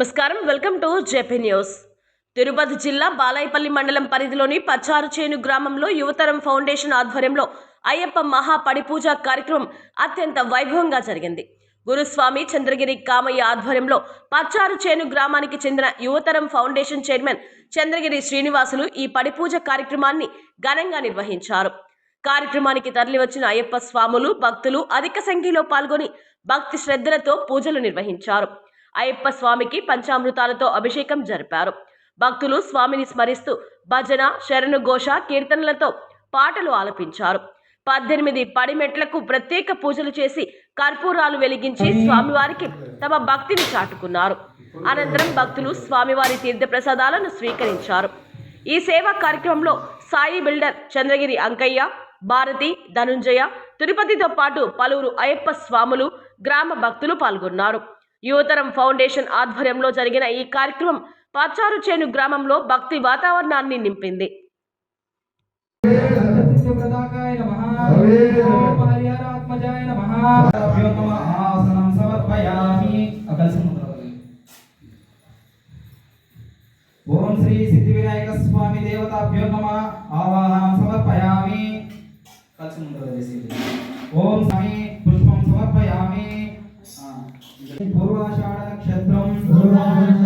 నమస్కారం. Welcome to JP news. Tirupati జిల్లా బాలాయపల్లి మండలం పరిధిలోని పచ్చారుచేను గ్రామంలో యువతరం ఫౌండేషన్ ఆధ్వర్యంలో అయ్యప్ప మహా పడిపూజ కార్యక్రమం అత్యంత వైభవంగా జరిగింది. గురుస్వామి చంద్రగిరి కామయ్య ఆధ్వర్యంలో పచ్చారుచేను గ్రామానికి చెందిన యువతరం ఫౌండేషన్ చైర్మన్ చంద్రగిరి శ్రీనివాసులు ఈ పడిపూజ కార్యక్రమాన్ని ఘనంగా నిర్వహించారు. కార్యక్రమానికి తరలివచ్చిన అయ్యప్ప స్వాములు భక్తులు అధిక సంఖ్యలో పాల్గొని భక్తి శ్రద్ధలతో పూజలు నిర్వహించారు. అయ్యప్ప స్వామికి పంచామృతాలతో అభిషేకం జరిపారు. భక్తులు స్వామిని స్మరిస్తూ భజన శరణుఘోష కీర్తనలతో పాటలు ఆలపించారు. పద్దెనిమిది పడిమెట్లకు ప్రత్యేక పూజలు చేసి కర్పూరాలు వెలిగించి స్వామివారికి తమ భక్తిని చాటుకున్నారు. అనంతరం భక్తులు స్వామివారి తీర్థ ప్రసాదాలను స్వీకరించారు. ఈ సేవా కార్యక్రమంలో సాయి బిల్డర్ చంద్రగిరి అంకయ్య భారతి ధనుంజయ తిరుపతితో పాటు పలువురు అయ్యప్ప స్వాములు గ్రామ భక్తులు పాల్గొన్నారు. యువతరం ఫౌండేషన్ ఆధ్వర్యంలో జరిగిన ఈ కార్యక్రమం పాచారు చేను గ్రామంలో భక్తి వాతావరణాన్ని నింపింది. ఓం శ్రీ సిద్ధి వినాయక స్వామి దేవతాభ్యో నమః. ఆవాహనం సమర్పయామి. కలిసి ఉంటారు ఓం నక్షత్రం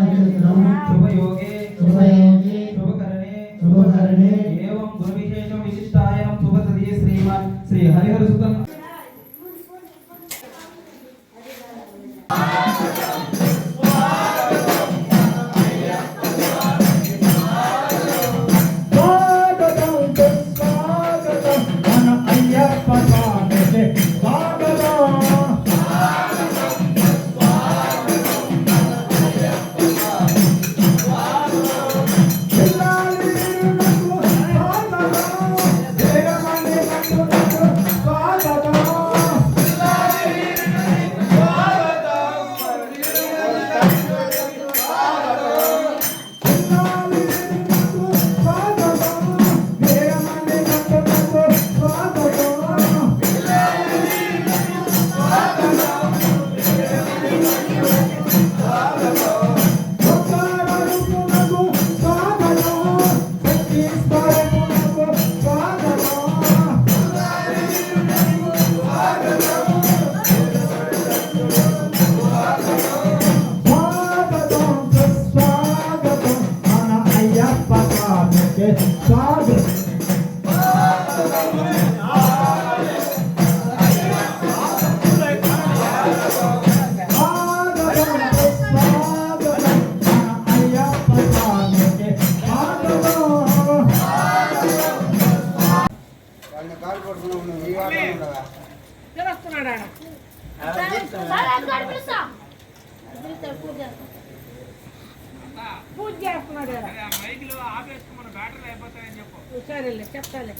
సరేలే చెప్తాలే.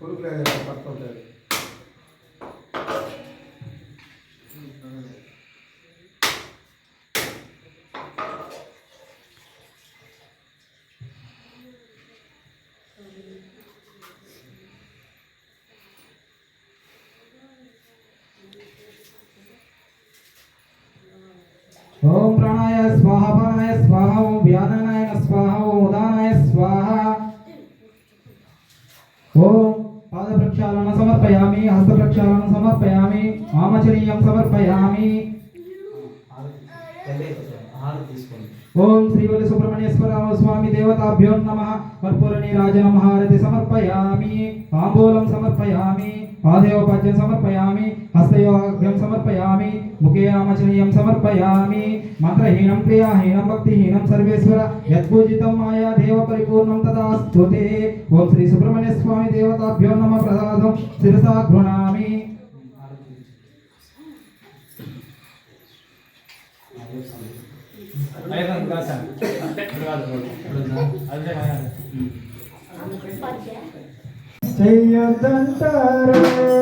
కొడుకు లేదు. పట్టుకోలేదు ఓం ప్రాణాయ స్వాహ ప్రాణాయ స్వాహ ఓం వ్యానాయ స్వాహ ఓం ఉదానాయ స్వాహ ఓం పాద ప్రక్షాళన సమర్పయామి హస్త ప్రక్షాళన సమర్పయామి ఆమచనీయం సమర్పయామి ఓం శ్రీవల్లి సుబ్రహ్మణ్యేశ్వర స్వామి దేవతాభ్యో నమ. కర్పూర నీరాజనం హారతి సమర్పయామి. తాంబూలం సమర్పయామి. పాదయోపాద్యం సమర్పయామి. హస్తయోగ్యం సమర్పయామి. ముఖే ఆమచనీయం సమర్పయామి. మంత్రహీనం క్రియాహీనం భక్తిహీనం సర్వేశ్వర యద్భూజితం మాయా దేవ పరిపూర్ణం తదా స్తుతే ఓం శ్రీ సుబ్రహ్మణ్య స్వామి దేవతాభ్యో నమ ప్రసాదం శిరసా గృణామి Thank you. చెయ్యొద్దంటారు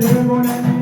Good morning.